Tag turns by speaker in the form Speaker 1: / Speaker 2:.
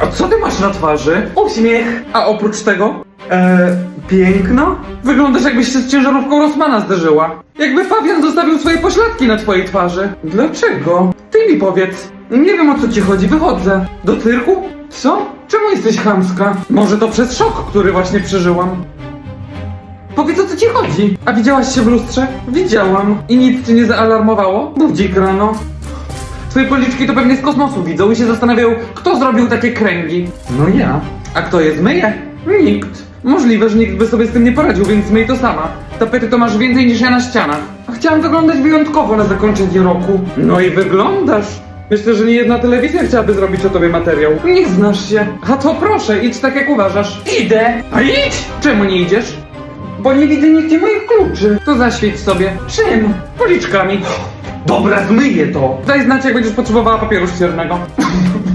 Speaker 1: A co ty masz na twarzy? Uśmiech. A oprócz tego? Eee, piękno? Wyglądasz jakbyś się z ciężarówką Rosmana zderzyła. Jakby Fabian zostawił swoje pośladki na twojej twarzy. Dlaczego? Ty mi powiedz. Nie wiem o co ci chodzi, wychodzę. Do cyrku? Co? Czemu jesteś chamska? Może to przez szok, który właśnie przeżyłam. Powiedz o co ci chodzi. A widziałaś się w lustrze? Widziałam. I nic cię nie zaalarmowało? Budzik rano. Twoje policzki to pewnie z kosmosu widzą i się zastanawiają, kto zrobił takie kręgi. No ja. A kto je zmyje? Nikt. Możliwe, że nikt by sobie z tym nie poradził, więc zmyj to sama. Tapety to masz więcej niż ja na ścianach. A chciałam wyglądać wyjątkowo na zakończenie roku. No i wyglądasz. Myślę, że nie jedna telewizja chciałaby zrobić o tobie materiał. Nie znasz się. A to proszę, idź tak jak uważasz. Idę. A idź! Czemu nie idziesz? Bo nie widzę nigdzie moich kluczy. To zaświeć sobie. Czym? Policzkami. Dobra, zmyję to. Daj znać, jak będziesz potrzebowała papieru ściernego.